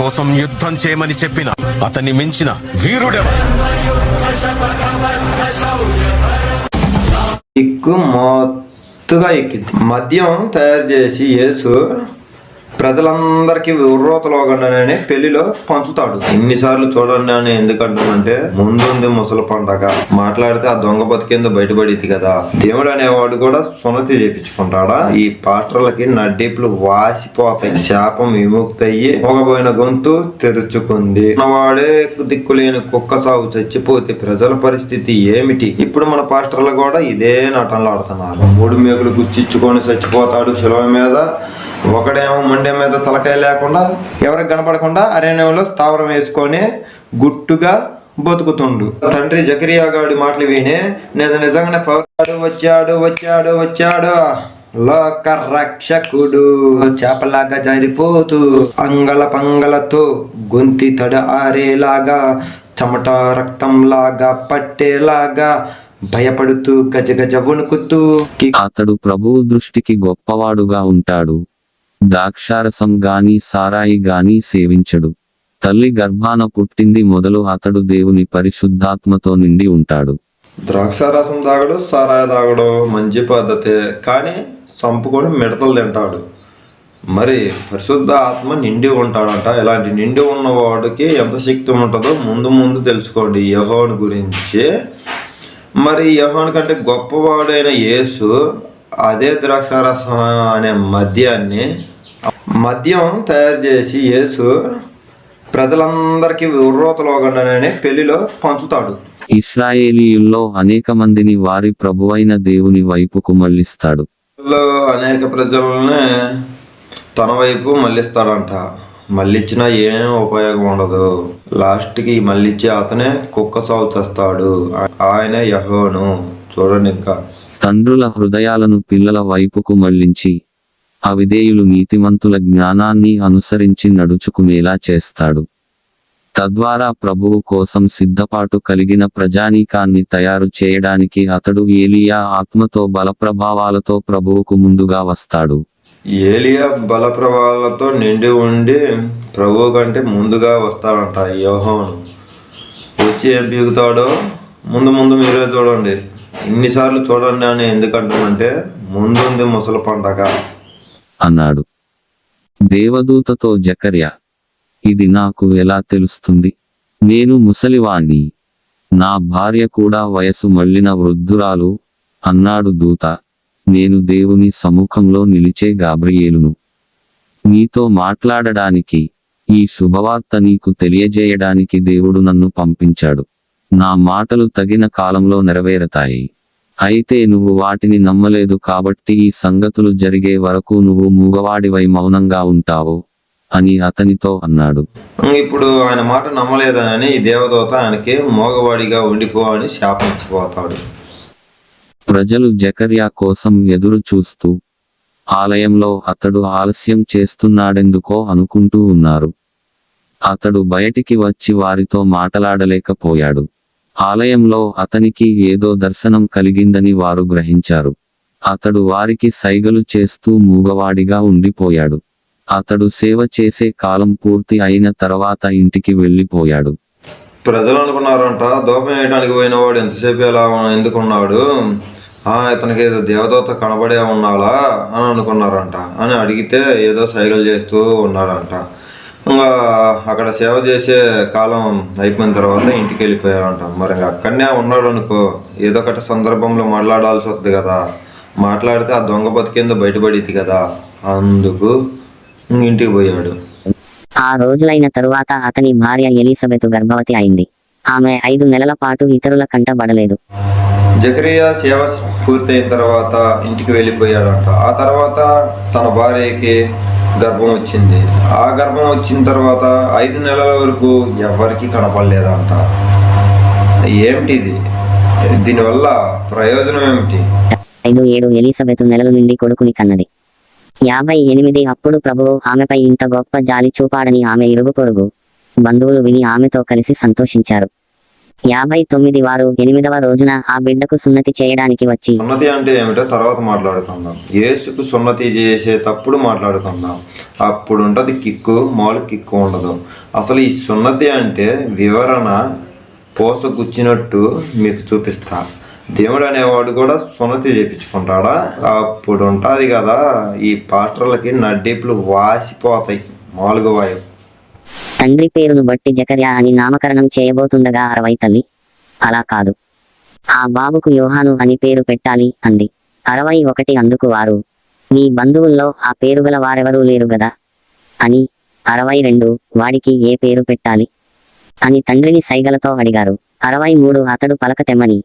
కోసం యుద్ధం చేయమని చెప్పిన అతన్ని మించిన వీరుడెవరు? దిక్కు మత్తుగా ఎక్కింది. మద్యం తయారు చేసి యేసు ప్రజలందరికీ ఉర్రోతలోగండానే పెళ్ళిలో పంచుతాడు. ఎన్నిసార్లు చూడండి అని ఎందుకంటానంటే ముందుంది ముసలి పండగ. మాట్లాడితే ఆ దొంగ బతికేందో బయటపడింది కదా. దేవుడు అనేవాడు కూడా సున్నతి చేపించుకుంటాడా? ఈ పాత్రలకి నడ్డీపులు వాసిపోతాయి. శాపం విముక్తి అయ్యి పోగబోయిన గొంతు తెరుచుకుంది. వాడే దిక్కులేని కుక్క సాగు చచ్చిపోతే ప్రజల పరిస్థితి ఏమిటి? ఇప్పుడు మన పాస్టర్లు కూడా ఇదే నటనలు ఆడుతున్నారు. మూడు మేకులు గుచ్చిచ్చుకొని చచ్చిపోతాడు శిలవ మీద. ఒకడేమో మండే మీద తలకాయ లేకుండా ఎవరికి కనపడకుండా అరణ్యంలో స్థావరం వేసుకొని గుట్టుగా బతుకుతుండు. తండ్రి జకరియా గాడి మాటలు విని నేను నిజంగానే పవర్ వచ్చాడు వచ్చాడు వచ్చాడు. లోక రక్షకుడు. చేపలాగా జారిపోతూ అంగల పంగలతో గొంతి తడ ఆరేలాగా చెమట రక్తంలాగా పట్టేలాగా భయపడుతూ గజ గజ వణుకుతూ అతడు ప్రభువు దృష్టికి గొప్పవాడుగా ఉంటాడు. ద్రాక్షారసం గాని సారాయి గాని సేవించడు. తల్లి గర్భాన పుట్టింది మొదలు అతడు దేవుని పరిశుద్ధాత్మతో నిండి ఉంటాడు. ద్రాక్షారసం తాగడు సారాయి తాగడు మంచి పద్ధతే కానీ చంపుకొని మిడతలు తింటాడు. మరి పరిశుద్ధ ఆత్మ నిండి ఉంటాడంట. ఇలాంటి నిండి ఉన్నవాడికి ఎంత శక్తి ఉంటుందో ముందు ముందు తెలుసుకోండి యహోని గురించి. మరి యహోని కంటే గొప్పవాడైన యేసు అదే ద్రాక్షారసం అనే మద్యాన్ని మద్యం తయారు చేసి యేసు ప్రజలందరికీ ఉర్రోతలోగండానే పెళ్ళిలో పంచుతాడు. ఇస్రాయేలీయుల్లో అనేక మందిని వారి ప్రభువైన దేవుని వైపుకు మళ్ళిస్తాడు. అనేక ప్రజలని తన వైపు మళ్ళిస్తాడంట. మళ్ళిచ్చినా ఏం ఉపయోగం ఉండదు. లాస్ట్కి మళ్ళిచ్చి అతనే కుక్క సాగు చేస్తాడు. ఆయన యహోను చూడండి ఇంకా. తండ్రుల హృదయాలను పిల్లల వైపుకు మళ్ళించి అవిధేయులు నీతిమంతుల జ్ఞానాన్ని అనుసరించి నడుచుకునేలా చేస్తాడు. తద్వారా ప్రభువు కోసం సిద్ధపాటు కలిగిన ప్రజానీకాన్ని తయారు చేయడానికి అతడు ఏలియా ఆత్మతో బలప్రభావాలతో ప్రభువుకు ముందుగా వస్తాడు. ఏలియా బలప్రభావాలతో నిండి ఉండి ప్రభువు కంటే ముందుగా వస్తాడంట యోహోను. వచ్చి ఏం పీగుతాడో ముందు ముందు మీరే చూడండి. ఇన్నిసార్లు చూడండి అని ఎందుకంటామంటే ముందుంది ముసలి పండగ. అన్నాడు. దేవదూతతో జకర్య ఇది నాకు ఎలా తెలుస్తుంది? నేను ముసలివాణ్ణి. నా భార్య కూడా వయసు మళ్ళిన వృద్ధురాలు అన్నాడు దూత. నేను దేవుని సముఖంలో నిలిచే గాబ్రియేలును. నీతో మాట్లాడడానికి ఈ శుభవార్త నీకు తెలియజేయడానికి దేవుడు నన్ను పంపించాడు. నా మాటలు తగిన కాలంలో నెరవేరతాయి. అయితే నువ్వు వాటిని నమ్మలేదు కాబట్టి ఈ సంగతులు జరిగే వరకు నువ్వు మూగవాడివై మౌనంగా ఉంటావు అని అతనితో అన్నాడు. ఇప్పుడు ఆయన మాట నమ్మలేదని ఈ దేవదూత ఆయనకి మోగవాడిగా ఉండిపో అని శాపించిపోతాడు. ప్రజలు జకర్యా కోసం ఎదురు చూస్తూ ఆలయంలో అతడు ఆలస్యం చేస్తున్నాడెందుకో అనుకుంటూ ఉన్నారు. అతడు బయటికి వచ్చి వారితో మాటలాడలేకపోయాడు. ఆలయంలో అతనికి ఏదో దర్శనం కలిగిందని వారు గ్రహించారు. అతడు వారికి సైగలు చేస్తూ మూగవాడిగా ఉండిపోయాడు. అతడు సేవ చేసే కాలం పూర్తి అయిన తర్వాత ఇంటికి వెళ్ళిపోయాడు. ప్రజలు అనుకున్నారంట దూపం వేయడానికి పోయిన వాడు ఎంతసేపు ఎలా ఎందుకున్నాడు ఆ ఇతనికి ఏదో దేవదూత కనబడే ఉన్నాడా? అని అనుకున్నారంట. అని అడిగితే ఏదో సైగలు చేస్తూ ఉన్నాడంట ఇంకా అక్కడ సేవ చేసే కాలం అయిపోయిన తర్వాత ఇంటికి వెళ్ళిపోయారంట మరి ఇంకా అక్కడనే ఉన్నాడు అనుకో ఏదో ఒకటి సందర్భంలో మాట్లాడాల్సి వస్తుంది కదా. మాట్లాడితే ఆ దొంగ బతికేందో బయటపడిద్ది కదా. అందుకు ఇంటికి పోయాడు. ఆ రోజులైన తరువాత అతని భార్య ఎలిజబెత్ గర్భవతి అయింది. ఆమె ఐదు నెలల పాటు ఇతరుల కంటబడలేదు జకరియా సేవ పూర్తయిన తర్వాత ఇంటికి వెళ్ళిపోయాడంట. ఆ తర్వాత తన భార్యకి గర్భం వచ్చింది. ఆ గర్భం వచ్చిన తర్వాత ఐదు నెలల వరకు ఎవరికి కనపడలేదంట. ఏమిటిది? దీనివల్ల ప్రయోజనం ఏమిటి? ఐదు ఏడు ఎలిజబెతు నెలల నుండి కొడుకుని కన్నది. యాభై ఎనిమిది అప్పుడు ప్రభువు ఆమెపై ఇంత గొప్ప జాలి చూపాడని ఆమె ఇరుగు పొరుగు బంధువులు విని ఆమెతో కలిసి సంతోషించారు. యాభై తొమ్మిది వారు ఎనిమిదవ రోజున ఆ బిడ్డకు సున్నతి చేయడానికి వచ్చి సున్నతి అంటే ఏమిటో తర్వాత మాట్లాడుకుందాం. యేసుకు సున్నతి చేసేటప్పుడు మాట్లాడుకుందాం. అప్పుడు ఉంటుంది కిక్కు మాలు కిక్కు ఉండదు. అసలు ఈ సున్నతి అంటే వివరణ పోసగుచ్చినట్టు మీకు చూపిస్తా. దేవుడు అనేవాడు కూడా సున్నతి చేపించుకుంటాడా? అప్పుడు ఉంటుంది కదా ఈ పాత్రలకి నడ్డీపులు వాసిపోతాయి. మాలుగు వాయువు తండ్రి పేరును బట్టి జకర్యా అని నామకరణం చేయబోతుండగా అరవై తల్లి. అలా కాదు. ఆ బాబుకు యోహాను అని పేరు పెట్టాలి అంది. అరవై ఒకటి అందుకు వారు నీ బంధువుల్లో ఆ పేరు గల వారెవరూ లేరు గదా అని అరవై రెండు వాడికి ఏ పేరు పెట్టాలి అని తండ్రిని సైగలతో అడిగారు. అరవై మూడు అతడు పలక తెమ్మని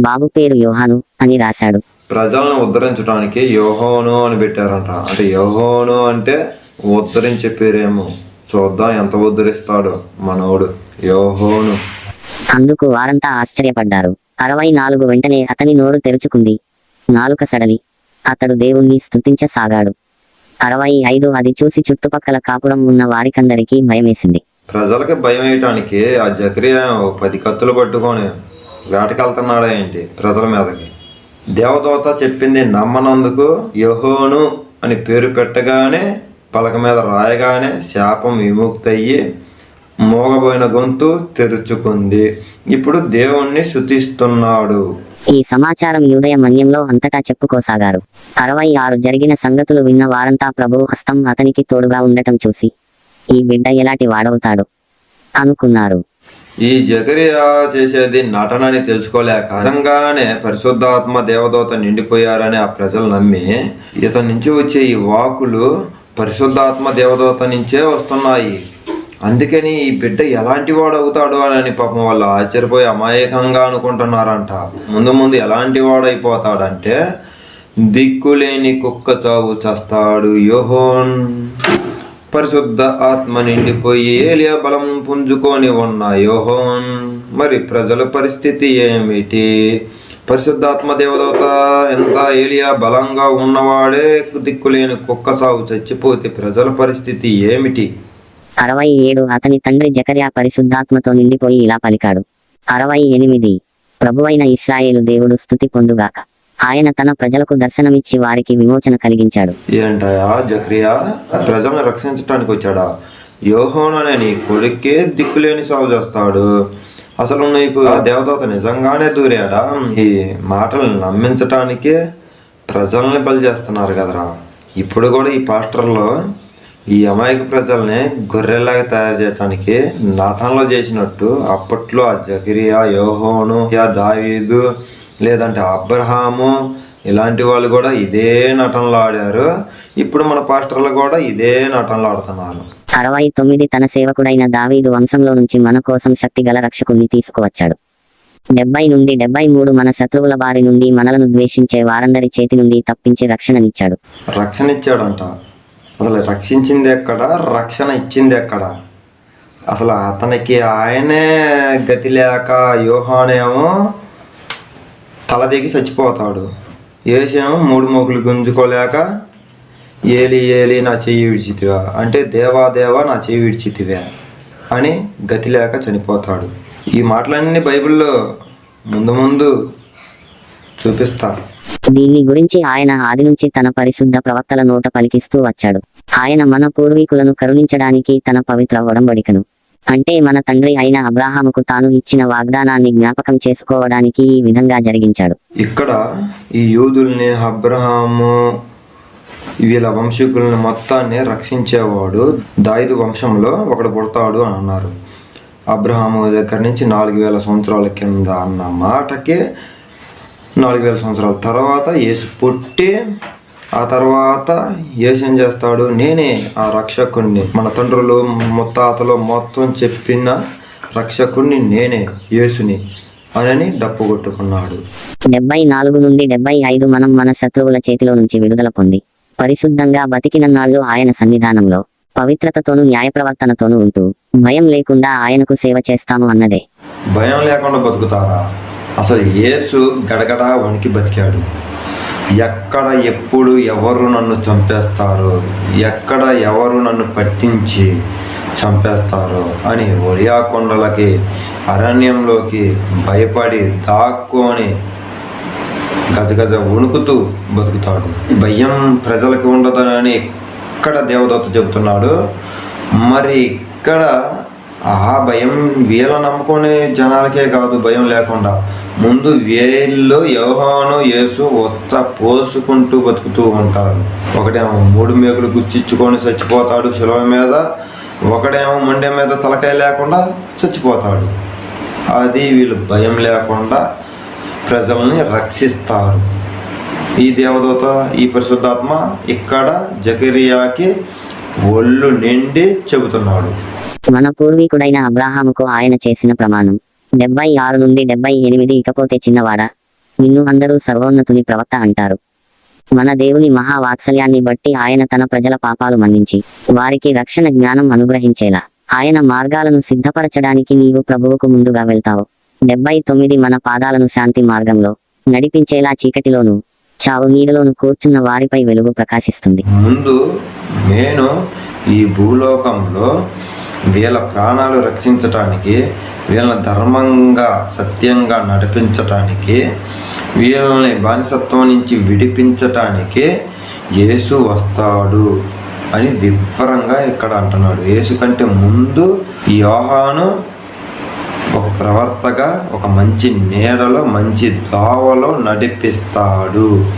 బాబు పేరు యోహాను అని రాశాడు. ప్రజలను ఉద్ధరించడానికి యోహోను అని పెట్టారంట. అంటే యోహోను అంటే ఉద్ధరించే పేరేమో. చూద్దాం ఎంత ఉద్ధరిస్తాడో మనోడు. యోహోను. అందుకు వారంతా ఆశ్చర్యపడ్డారు. అరవై నాలుగు వెంటనే అతని నోరు తెరుచుకుంది. నాలుక సడలి. అతడు దేవుణ్ణి స్తుతించసాగాడు. అరవై ఐదు అది చూసి చుట్టుపక్కల కాపురం ఉన్న వారికందరికీ భయమేసింది. ప్రజలకి భయం వేయటానికి ఆ జకరియా పది కత్తులు పట్టుకొని వేటకెళ్తున్నాడా ఏంటి ప్రజల మీదకి? దేవదూత చెప్పింది నమ్మనందుకు యహోను అని పేరు పెట్టగానే పలక మీద రాయగానే శాపం విముక్తయ్యి మోగబోయిన గొంతు తెరుచుకుంది. ఇప్పుడు దేవుణ్ణి శుతిస్తున్నాడు ఈ సమాచారం యూదయ మన్యంలో అంతటా చెప్పుకోసాగారు. అరవై ఆరు జరిగిన సంగతులు విన్న వారంతా ప్రభు హస్తం అతనికి తోడుగా ఉండటం చూసి ఈ బిడ్డ ఎలాంటి వాడవుతాడు? అనుకున్నారు. ఈ జకరియా చేసేది నటనని తెలుసుకోలేక నిజంగానే పరిశుద్ధాత్మ దేవదూత నిండిపోయారని ఆ ప్రజలు నమ్మి ఇతని నుంచి వచ్చే ఈ వాకులు పరిశుద్ధాత్మ దేవదూత నుంచే వస్తున్నాయి. అందుకని ఈ బిడ్డ ఎలాంటి వాడు అవుతాడు అని పాపం వాళ్ళు ఆశ్చర్యపోయి అమాయకంగా అనుకుంటున్నారంట. ముందు ముందు ఎలాంటి వాడు అయిపోతాడంటే దిక్కులేని కుక్క చావు చేస్తాడు యోహోన్. పరిశుద్ధ ఆత్మ నిండిపోయి ఏలియా బలం పుంజుకొని ఉన్న యోహోన్. మరి ప్రజల పరిస్థితి ఏమిటి? పరిశుద్ధాత్మ దేవదూత ఎంత ఏలియా బలంగా ఉన్నవాడే దిక్కులేని కుక్క సాగు చచ్చిపోతే ప్రజల పరిస్థితి ఏమిటి? అరవై ఏడు అతని తండ్రి జకర్యా పరిశుద్ధాత్మతో నిండిపోయి ఇలా పలికాడు. అరవై ఎనిమిది ప్రభువైన ఇస్రాయేలు దేవుడు స్థుతి పొందుగాక. ఆయన తన ప్రజలకు దర్శనమిచ్చి వారికి విమోచన కలిగించాడు. ఏంటయా జక్రియా? ప్రజలను రక్షించడానికి వచ్చాడా యోహోన్ అనే నీ కొడుకే దిక్కులేని సాగు చేస్తాడు. అసలు నీకు ఆ దేవదూత నిజంగానే దూరాడా? ఈ మాటలు నమ్మించటానికే ప్రజల్ని బలి చేస్తున్నారు కదరా. ఇప్పుడు కూడా ఈ పాస్టర్లో ఈ అమాయక ప్రజల్ని గొర్రెల్లాగా తయారు చేయడానికి నాథంలో చేసినట్టు అప్పట్లో ఆ జకిరియా యోహోను యా దావీదు లేదంటే అబ్రహాము ఇలాంటి వాళ్ళు కూడా ఇదే నటనలు ఆడారు. ఇప్పుడు మన పాస్టర్లు కూడా ఇదే నటనలు ఆడుతున్నారు. అరవై తొమ్మిది తన సేవకుడైన దావీదు వంశంలో నుంచి మన కోసం శక్తిగల రక్షకుణ్ణి తీసుకువచ్చాడు. డెబ్బై నుండి డెబ్బై మూడు మన శత్రువుల బారి నుండి మనలను ద్వేషించే వారందరి చేతి నుండి తప్పించి రక్షణనిచ్చాడు. రక్షణ ఇచ్చాడంట అసలు రక్షించింది ఎక్కడ? రక్షణ ఇచ్చింది ఎక్కడ? అసలు అతనికి ఆయనే గతి లేక యోహానేమో తల దిగి చచ్చిపోతాడు. ఏసేమో మూడు మొగులు గుంజుకోలేక ఏలి ఏలి నా చెయ్యి విడిచితివా? అంటే దేవా దేవా నా చెయ్యి విడిచితివా అని గతి లేక చనిపోతాడు. ఈ మాటలన్నీ బైబిల్లో ముందు ముందు చూపిస్తా. దీన్ని గురించి ఆయన ఆది నుంచి తన పరిశుద్ధ ప్రవక్తల నోట పలికిస్తూ వచ్చాడు. ఆయన మన పూర్వీకులను కరుణించడానికి తన పవిత్ర ఒడంబడికను. అంటే మన తండ్రి అయిన అబ్రాహాముకు తాను ఇచ్చిన వాగ్దానాన్ని జ్ఞాపకం చేసుకోవడానికి ఈ విధంగా జరిగించాడు. ఇక్కడ ఈ యూదుల్ని అబ్రహాము వీళ్ళ వంశీకులను మొత్తాన్ని రక్షించేవాడు దాయిదు వంశంలో ఒకడు పుడతాడు అని అన్నారు. అబ్రహాము దగ్గర నుంచి నాలుగు వేల సంవత్సరాల కింద అన్న మాటకి నాలుగు వేల సంవత్సరాల తర్వాత యేసు పుట్టి ఆ తర్వాత యేసు ఏం చేస్తాడు? నేనే ఆ రక్షకుణ్ణి మన తండ్రులు ముత్తాతలు మొత్తం చెప్పిన రక్షకుణ్ణి నేనే యేసుని అని డప్పు కొట్టుకున్నాడు. డెబ్బై నాలుగు నుండి డెబ్బై ఐదు మనం మన శత్రువుల చేతిలో నుంచి విడుదల పొంది పరిశుద్ధంగా బతికిన నాళ్ళు ఆయన సన్నిధానంలో పవిత్రతతోనూ న్యాయప్రవర్తనతోనూ ఉంటూ భయం లేకుండా ఆయనకు సేవ చేస్తాము అన్నదే. భయం లేకుండా బతుకుతారా? అసలు యేసు గడగడ వణికి బతికాడు. ఎక్కడ ఎప్పుడు ఎవరు నన్ను చంపేస్తారు ఎక్కడ ఎవరు నన్ను పట్టించి చంపేస్తారు అని ఒరియా కొండలకి అరణ్యంలోకి భయపడి దాక్కొని గజగజ వణుకుతూ బతుకుతాడు. భయం ప్రజలకు ఉండదని ఇక్కడ దేవదత్త చెబుతున్నాడు? మరి ఇక్కడ ఆ భయం వీళ్ళ నమ్ముకునే జనాలకే కాదు భయం లేకుండా. ముందు వీళ్ళు యోహాను యేసు వస్త పోసుకుంటూ బతుకుతూ ఉంటారు. ఒకడేమో మూడు మేకులు గుచ్చిచ్చుకొని చచ్చిపోతాడు శిలవ మీద ఒకడేమో మొండె మీద తలకాయ లేకుండా చచ్చిపోతాడు. అది వీళ్ళు భయం లేకుండా ప్రజల్ని రక్షిస్తారు. ఈ దేవదూత ఈ పరిశుద్ధాత్మ ఇక్కడ జకరియాకి ఒళ్ళు నిండి చెబుతున్నాడు. మన పూర్వీకుడైన అబ్రాహాముకు ఆయన చేసిన ప్రమాణం. డెబ్బై ఆరు నుండి డెబ్బై ఎనిమిది ఇకపోతే చిన్నవాడా నిన్ను అందరూ సర్వోన్నతుని ప్రవక్త అంటారు. మన దేవుని మహావాత్సల్యాన్ని బట్టి ఆయన తన ప్రజల పాపాలు మన్నించి వారికి రక్షణ జ్ఞానం అనుగ్రహించేలా. ఆయన మార్గాలను సిద్ధపరచడానికి నీవు ప్రభువుకు ముందుగా వెళ్తావు. డెబ్బై తొమ్మిది మన పాదాలను శాంతి మార్గంలో నడిపించేలా చీకటిలోను చావు నీడలోను కూర్చున్న వారిపై వెలుగు ప్రకాశిస్తుంది. ముందు నేను ఈ భూలోకంలో వీళ్ళ ప్రాణాలు రక్షించటానికి వీళ్ళని ధర్మంగా సత్యంగా నడిపించటానికి వీళ్ళని బానిసత్వం నుంచి విడిపించటానికి యేసు వస్తాడు అని వివరంగా ఇక్కడ అంటున్నాడు. యేసు కంటే ముందు యోహాను ఒక ప్రవర్తగా ఒక మంచి నీడలో మంచి దోవలో నడిపిస్తాడు.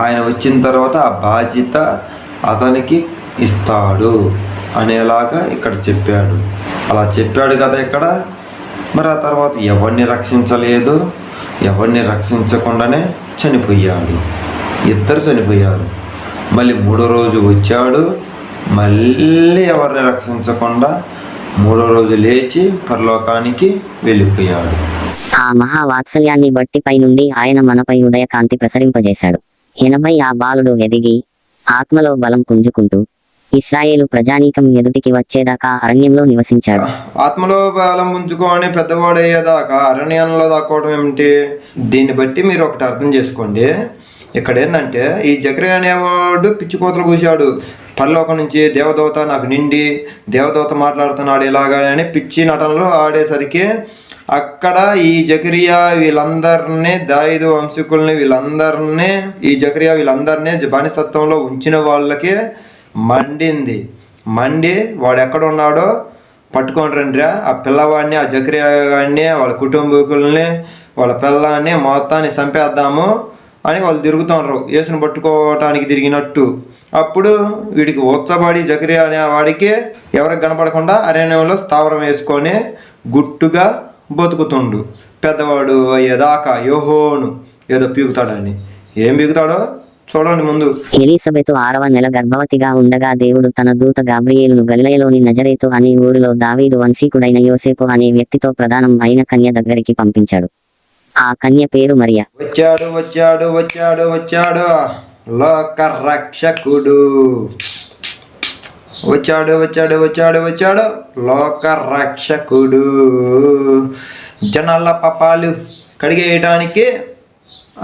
ఆయన వచ్చిన తర్వాత ఆ బాధ్యత అతనికి ఇస్తాడు అనేలాగా ఇక్కడ చెప్పాడు. అలా చెప్పాడు కదా ఇక్కడ. మరి ఆ తర్వాత ఎవరిని రక్షించలేదు? ఎవరిని రక్షించకుండానే చనిపోయాడు. ఇద్దరు చనిపోయారు. మళ్ళీ మూడో రోజు వచ్చాడు. మళ్ళీ ఎవరిని రక్షించకుండా మూడో రోజు లేచి పరలోకానికి వెళ్ళిపోయాడు. ఆ మహావాత్సల్యాన్ని బట్టి పైనుండి ఆయన మనపై ఉదయకాంతి ప్రసరింపజేశాడు. ఎనభై ఆ బాలుడు ఎదిగి ఆత్మలో బలం పుంజుకుంటూ ఇస్రాయేలు ప్రజానీకం ఎదుటికి వచ్చేదాకా అరణ్యంలో నివసించాడు. ఆత్మలో బలం ఉంచుకొని పెద్దవాడయ్యేదాకా అరణ్యంలో దాక్కోవడం ఏమిటి? దీన్ని బట్టి మీరు ఒకటి అర్థం చేసుకోండి. ఇక్కడ ఏంటంటే ఈ జక్రి అనేవాడు పిచ్చికోతలు కూశాడు. పరలోకం నుంచి దేవదూత నాకు నిండి దేవదూత మాట్లాడుతున్నాడు ఇలాగా అని పిచ్చి నటనలో ఆడేసరికి అక్కడ ఈ జకరియా వీళ్ళందరినీ దాయిదు వంశీకుల్ని వీళ్ళందరినీ ఈ జకరియా వీళ్ళందరినీ బానిసత్వంలో ఉంచిన వాళ్ళకి మండింది. మండి వాడు ఎక్కడ ఉన్నాడో పట్టుకొని రండిరా. ఆ పిల్లవాడిని ఆ జకరియా గాడిని వాళ్ళ కుటుంబీకుల్ని వాళ్ళ పిల్లాన్ని మొత్తాన్ని చంపేద్దాము అని వాళ్ళు తిరుగుతున్నారు యేసును పట్టుకోవటానికి తిరిగినట్టు. అప్పుడు వీడికి ఉచ్చబడి జకరియా అనే వాడికి ఎవరికి కనపడకుండా అరణ్యంలో స్థావరం వేసుకొని గుట్టుగా బతుకుతుండు. పెద్దవాడు అయ్యేదాకా యోహోను ఏదో పీకుతాడని. ఏం పీకుతాడో చూడండి ముందు. ఎలీసబెతు ఆరవ నెల గర్భవతిగా ఉండగా దేవుడు తన దూత గాబ్రియేలును గలిలయలోని నజరేతు అనే ఊరిలో దావీదు వంశీకుడైన యోసేపు అనే వ్యక్తితో ప్రధానం అయిన కన్య దగ్గరికి పంపించాడు. ఆ కన్య పేరు మరియ. వచ్చాడు వచ్చాడు వచ్చాడు వచ్చాడు. లోక రక్షకుడు వచ్చాడు వచ్చాడు వచ్చాడు వచ్చాడు. లోక రక్షకుడు జనాల పాపాలు కడిగేయడానికి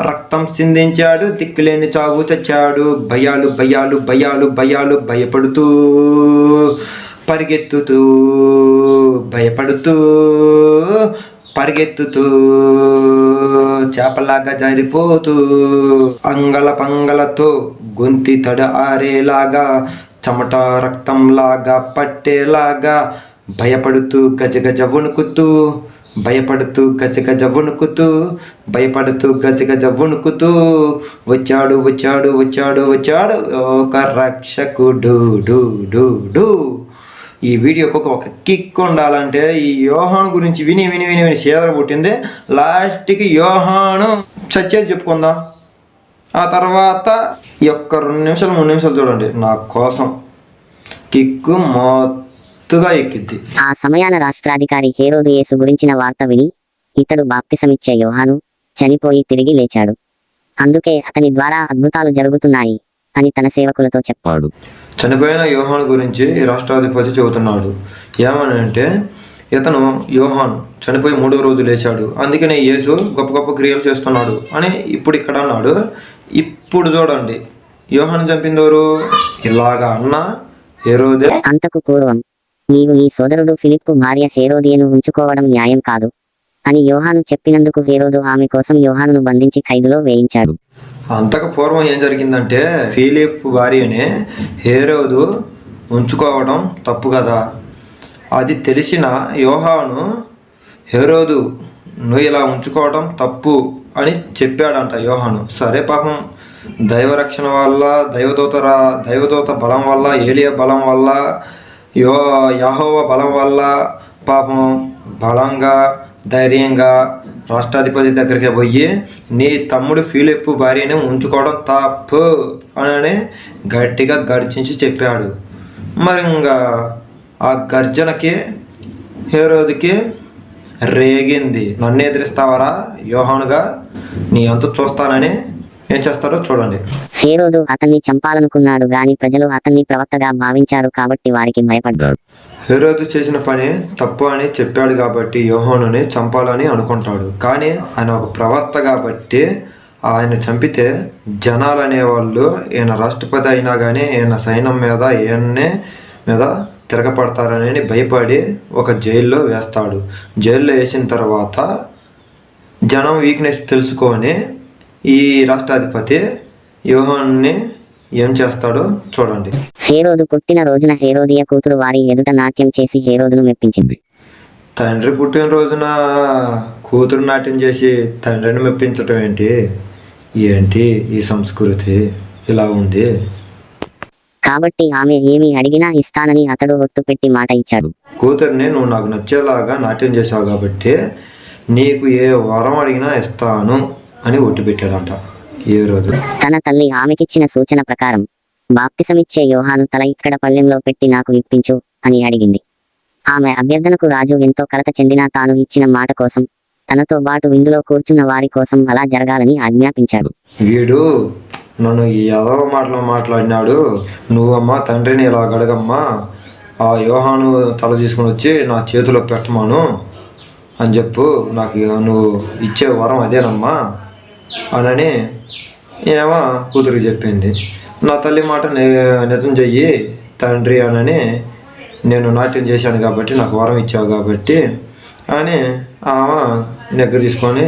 రక్తం సిందించాడు దిక్కులేని చావు చచ్చాడు. భయాలు భయాలు భయాలు భయాలు భయపడుతూ పరిగెత్తుతూ భయపడుతూ పరిగెత్తుతూ చేపలాగా జారిపోతూ అంగల పంగలతో గొంతి తడ ఆరేలాగా చెమట రక్తంలాగా పట్టేలాగా భయపడుతూ గజ గజ వణుకుతూ భయపడుతూ గజ గజ వణుకుతూ భయపడుతూ గజ గజ వణుకుతూ వచ్చాడు వచ్చాడు వచ్చాడు వచ్చాడు ఒక రక్షకుడు డూ డూ డూ. ఈ వీడియోకి ఒక- కిక్ ఉండాలంటే ఈ యోహాను గురించి విని విని విని విని సీదర పుట్టింది. లాస్ట్కి యోహాను చచ్చేది చెప్పుకుందాం. ఆ తర్వాత ఈ యొక్క రెండు నిమిషాలు మూడు నిమిషాలు చూడండి. నా కోసం కిక్కు మొత్తుగా ఎక్కిద్ది. ఆ సమయాన రాష్ట్రాధికారి హేరోదు యేసు గురించిన వార్త విని ఇతడు బాప్తిసమిచ్చే యోహాను చనిపోయి తిరిగి లేచాడు. అందుకే అతని ద్వారా అద్భుతాలు జరుగుతున్నాయి. అని తన సేవకులతో చెప్పాడు. చనిపోయిన యోహాను గురించి రాష్ట్రాధిపతి చెబుతున్నాడు. ఏమని అంటే ఇతను యోహాన్ చనిపోయి మూడో రోజు లేచాడు. అందుకనే యేసు గొప్ప గొప్ప క్రియలు చేస్తున్నాడు అని ఇప్పుడు ఇక్కడ అన్నాడు. ఇప్పుడు చూడండి యోహాను చంపిందెవరు? ఇలాగా అన్న ఏ రోజే అంతకు పూర్వం నీవు నీ సోదరుడు ఫిలిప్పు భార్య హేరోదియను ఉంచుకోవడం న్యాయం కాదు అని యోహాను చెప్పినందుకు హేరోదు ఆమె కోసం యోహానును బంధించి ఖైదులో వేయించాడు. అంతకు పూర్వం ఏం జరిగిందంటే ఫిలిప్ భార్యని హేరోదు ఉంచుకోవడం తప్పు కదా. అది తెలిసిన యోహాను హేరోదు నువ్వు ఇలా ఉంచుకోవడం తప్పు అని చెప్పాడంట యోహాను. సరే పాపం దైవరక్షణ వల్ల దైవదూతరా దైవదూత బలం వల్ల ఏలియ బలం వల్ల యో యహోవ బలం వల్ల పాపం బలంగా ధైర్యంగా రాష్ట్రాధిపతి దగ్గరికి పోయి నీ తమ్ముడు ఫిలిప్ భార్యని ఉంచుకోవడం తప్పు అని గట్టిగా గర్జించి చెప్పాడు. మరి ఇంకా ఆ గర్జనకి హేరోదికి రేగింది. నన్ను ఎదిరిస్తావరా యోహానుగా? నీ అంత చూస్తానని ఏం చేస్తాడో చూడండి. హేరోదు అతన్ని చంపాలనుకున్నాడు గాని ప్రజలు అతన్ని ప్రవక్తగా భావించారు కాబట్టి వారికి భయపడ్డాడు. హెరోదు చేసిన పని తప్పు అని చెప్పాడు కాబట్టి యోహోనుని చంపాలని అనుకుంటాడు. కానీ ఆయన ఒక ప్రవర్త కాబట్టి ఆయన చంపితే జనాలు అనేవాళ్ళు ఈయన రాష్ట్రపతి అయినా కానీ ఈయన సైన్యం మీద ఈయన్నే మీద తిరగపడతారని భయపడి ఒక జైల్లో వేస్తాడు. జైల్లో వేసిన తర్వాత జనం వీక్నెస్ తెలుసుకొని ఈ రాష్ట్రాధిపతి యోహోన్ని ఏం చేస్తాడో చూడండి. హేరోదు పుట్టిన రోజున హేరోదియ కూతురు వారి ఎదుట నాట్యం చేసి హేరోదును మెప్పించింది. తండ్రి పుట్టినరోజున కూతురు నాట్యం చేసి తండ్రిని మెప్పించటం ఏంటి? ఏంటి ఈ సంస్కృతి? ఇలా ఉంది. కాబట్టి ఆమె ఏమి అడిగినా ఇస్తానని అతడు ఒట్టు పెట్టి మాట ఇచ్చాడు. కూతుర్ని నువ్వు నాకు నచ్చేలాగా నాట్యం చేసావు కాబట్టి నీకు ఏ వరం అడిగినా ఇస్తాను అని ఒట్టు పెట్టాడంట. ఏ రోజు తన తల్లి ఆమెకిచ్చిన సూచన ప్రకారం బాప్తిసమిచ్చే యోహాను తల ఇక్కడ పళ్ళెంలో పెట్టి నాకు ఇప్పించు అని అడిగింది. ఆమె అభ్యర్థనకు రాజు ఎంతో కలత చెందినా తాను ఇచ్చిన మాట కోసం తనతో బాటు విందులో కూర్చున్న వారి కోసం అలా జరగాలని ఆజ్ఞాపించాడు. వీడు నన్ను ఎదవ మాటలు మాట్లాడినాడు. నువ్వమ్మా తండ్రిని ఇలా గడగమ్మా ఆ యోహాను తల తీసుకుని వచ్చి నా చేతిలో పెట్టమాను అని చెప్పు. నాకు నువ్వు ఇచ్చే వరం అదేనమ్మా. అనని ఏమో కూతురికి చెప్పింది. నా తల్లి మాట నిజం చెయ్యి తండ్రి అనని నేను నాట్యం చేశాను కాబట్టి నాకు వరం ఇచ్చావు కాబట్టి అని ఆమె నెగ్గ తీసుకొని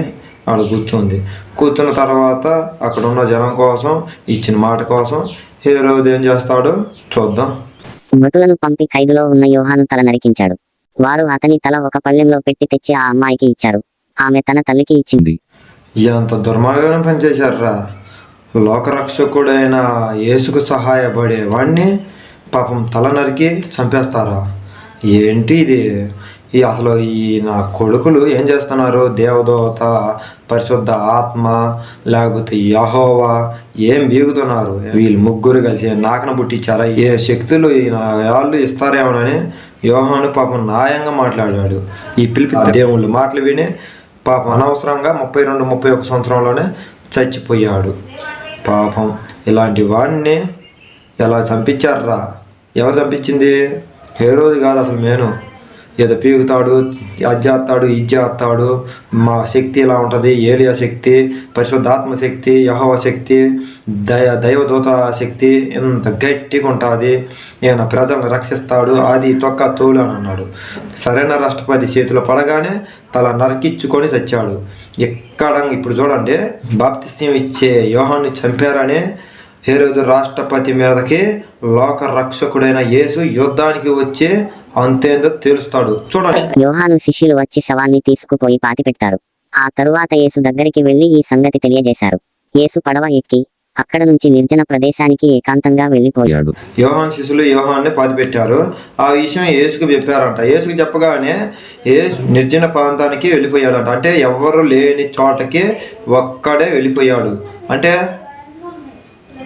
ఆడ కూర్చుంది. కూర్చున్న తర్వాత అక్కడ ఉన్న జనం కోసం ఇచ్చిన మాట కోసం హీరో ఏం చేస్తాడో చూద్దాం. భటులను పంపి ఖైదులో ఉన్న యోహాను తల నరికించాడు. వారు అతని తల ఒక పళ్ళెంలో పెట్టి తెచ్చి ఆ అమ్మాయికి ఇచ్చారు. ఆమె తన తల్లికి ఇచ్చింది. ఎంత దుర్మార్గం పనిచేశారా లోకరక్షకుడైన యేసుకు సహాయపడే వాడిని పాపం తల నరికి చంపేస్తారా? ఏంటి ఇది? ఈ అసలు ఈ నా కొడుకులు ఏం చేస్తున్నారు? దేవదూత పరిశుద్ధ ఆత్మ లేకపోతే యహోవా ఏం బీగుతున్నారు? వీళ్ళు ముగ్గురు కలిసి నాకన పుట్టించారా? ఏ శక్తులు ఈ నా వాళ్ళు ఇస్తారేమోనని యోహాను పాపం న్యాయంగా మాట్లాడాడు. ఈ పిలిపి దేవుళ్ళు మాటలు విని పాపం అనవసరంగా ముప్పై రెండు ముప్పై ఒక సంవత్సరంలోనే చచ్చిపోయాడు. పాపం. ఇలాంటి వాడిని ఎలా చంపించారా ఎవరు చంపించింది? ఏ రోజు కాదు అసలు నేను ఏదో పీగుతాడు అది చేస్తాడు మా శక్తి ఇలా ఉంటుంది? ఏలియా శక్తి పరిశుద్ధాత్మ శక్తి యహోవ శక్తి దయ దైవదూత శక్తి ఎంత గట్టిగా ఉంటుంది? ఈయన ప్రజలను రక్షిస్తాడు అది తొక్క తోలు అని అన్నాడు. సరైన రాష్ట్రపతి చేతిలో పడగానే తల నరికిచ్చుకొని చచ్చాడు. ఎక్కడ ఇప్పుడు చూడండి బాప్తిస్యం ఇచ్చే యోహాన్ని చంపారని హేరోదు రాష్ట్రపతి మీదకి లోక రక్షకుడైన యేసు యుద్ధానికి వచ్చి అంతేందో తెలుస్తాడు. చూడండి. యోహాను శిష్యులు వచ్చి శవాన్ని తీసుకుపోయి పాతిపెట్టారు. ఆ తరువాత యేసు దగ్గరికి వెళ్ళి ఈ సంగతి తెలియజేశారు. యేసు పడవ ఎక్కి అక్కడ నుంచి నిర్జన ప్రదేశానికి ఏకాంతంగా వెళ్ళిపోయాడు పోయాడు యోహాన్ శిశులు యోహాన్ని పాతిపెట్టారు. ఆ విషయం యేసుకు చెప్పారంట. యేసుకు చెప్పగానే యేసు నిర్జన ప్రాంతానికి వెళ్ళిపోయాడంట. అంటే ఎవరు లేని చోటకి ఒక్కడే వెళ్ళిపోయాడు. అంటే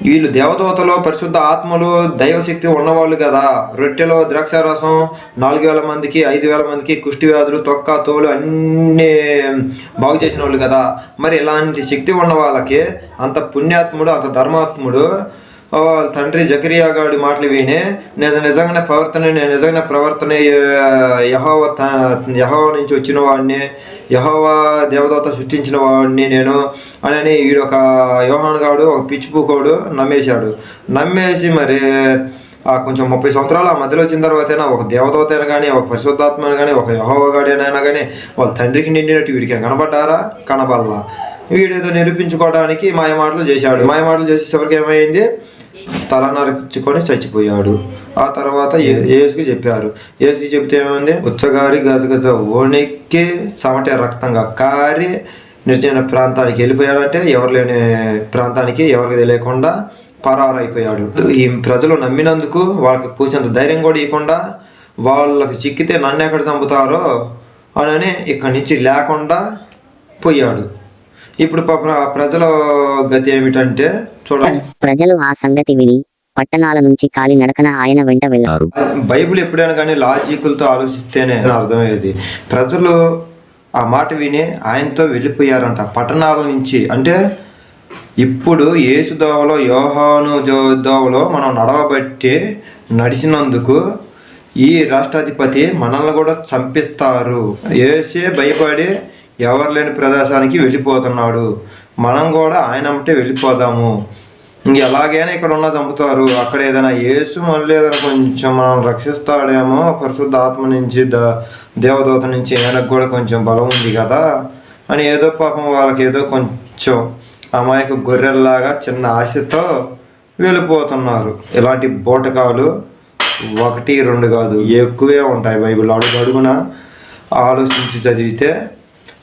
వీళ్ళు దేవదూతలు పరిశుద్ధ ఆత్మలు దైవశక్తి ఉన్నవాళ్ళు కదా రొట్టెలో ద్రాక్షారసం నాలుగు వేల మందికి ఐదు వేల మందికి కుష్టి వ్యాధులు తొక్క తోలు అన్నీ బాగు చేసిన వాళ్ళు కదా మరి ఇలాంటి శక్తి ఉన్న వాళ్ళకి అంత పుణ్యాత్ముడు అంత ధర్మాత్ముడు వాళ్ళ తండ్రి జకరియా గారి మాటలు విని నేను నిజంగానే ప్రవర్తన నేను నిజంగానే ప్రవర్తన యహోవ యహోవ నుంచి వచ్చిన వాడిని యహోవ దేవదూత సృష్టించిన వాడిని నేను అని వీడు ఒక యోహాన్ గాడు ఒక పిచ్చిపుకోడు నమ్మేశాడు. నమ్మేసి మరి ఆ కొంచెం ముప్పై సంవత్సరాలు ఆ మధ్యలో వచ్చిన తర్వాతైనా ఒక దేవదూత అయినా కానీ ఒక పరిశుద్ధాత్మ కానీ ఒక యహోవగాడేనైనా కానీ వాళ్ళ తండ్రికి నిండినట్టు వీడికి కనబడ్డారా? కనబడలా. వీడేదో నిరూపించుకోవడానికి మాయమాటలు చేశాడు. మాయమాటలు చేసి చివరికి ఏమైంది? తల నరుచుకొని చచ్చిపోయాడు. ఆ తర్వాత ఏ- యేసుకి చెప్పారు. యేసుకి చెప్తే ఏమైంది? ఉచ్చగారి గజగజ ఓనెక్కి సమటే రక్తంగా కారి నిర్జన ప్రాంతానికి వెళ్ళిపోయాడంటే ఎవరు లేని ప్రాంతానికి ఎవరికి తెలియకుండా పరారైపోయాడు. ఈ ప్రజలు నమ్మినందుకు వాళ్ళకి కూర్చొంత ధైర్యం కూడా ఇవ్వకుండా వాళ్ళకి చిక్కితే నన్ను ఎక్కడ చంపుతారో అని ఇక్కడి నుంచి లేకుండా పోయాడు. ఇప్పుడు ప్రజల గతి ఏమిటంటే చూడండి ప్రజలు ఆ సంగతి విని పట్టణాల నుంచి కాలి నడకన ఆయన వెంట వెళ్ళారు. బైబిల్ ఎప్పుడైనా కానీ లాజికులతో ఆలోచిస్తేనే అర్థమయ్యేది. ప్రజలు ఆ మాట విని ఆయనతో వెళ్ళిపోయారంట. పట్టణాల నుంచి. అంటే ఇప్పుడు యేసు దోవలో యోహాను దోవలో మనం నడవబట్టి నడిచినందుకు ఈ రాష్ట్రాధిపతి మనల్ని కూడా చంపిస్తారు. ఏసే భయపడి ఎవరు లేని ప్రదేశానికి వెళ్ళిపోతున్నాడు. మనం కూడా ఆయన అంటే వెళ్ళిపోదాము. ఇంక ఎలాగైనా ఇక్కడ ఉన్న చంపుతారు. అక్కడ ఏదైనా యేసు మళ్ళీ ఏదైనా కొంచెం మనం రక్షిస్తాడేమో. పరిశుద్ధ ఆత్మ నుంచి ద దేవదూత నుంచి ఆయనకు కూడా కొంచెం బలం ఉంది కదా. అని ఏదో పాపం వాళ్ళకి ఏదో కొంచెం అమాయక గొర్రెల్లాగా చిన్న ఆశతో వెళ్ళిపోతున్నారు. ఇలాంటి బోటకాలు ఒకటి రెండు కాదు ఎక్కువే ఉంటాయి బైబిల్ అడుగు అడుగున ఆలోచించి చదివితే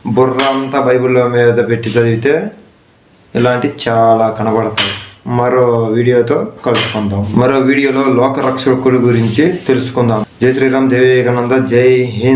బుర్ర అంతా బైబిల్లో మీద పెట్టి చదివితే ఇలాంటి చాలా కనబడతాయి. మరో వీడియోతో కలుసుకుందాం. మరో వీడియోలో లోక రక్షకుడి గురించి తెలుసుకుందాం. జై శ్రీరామ్ జై వివేకానంద జై హింద్.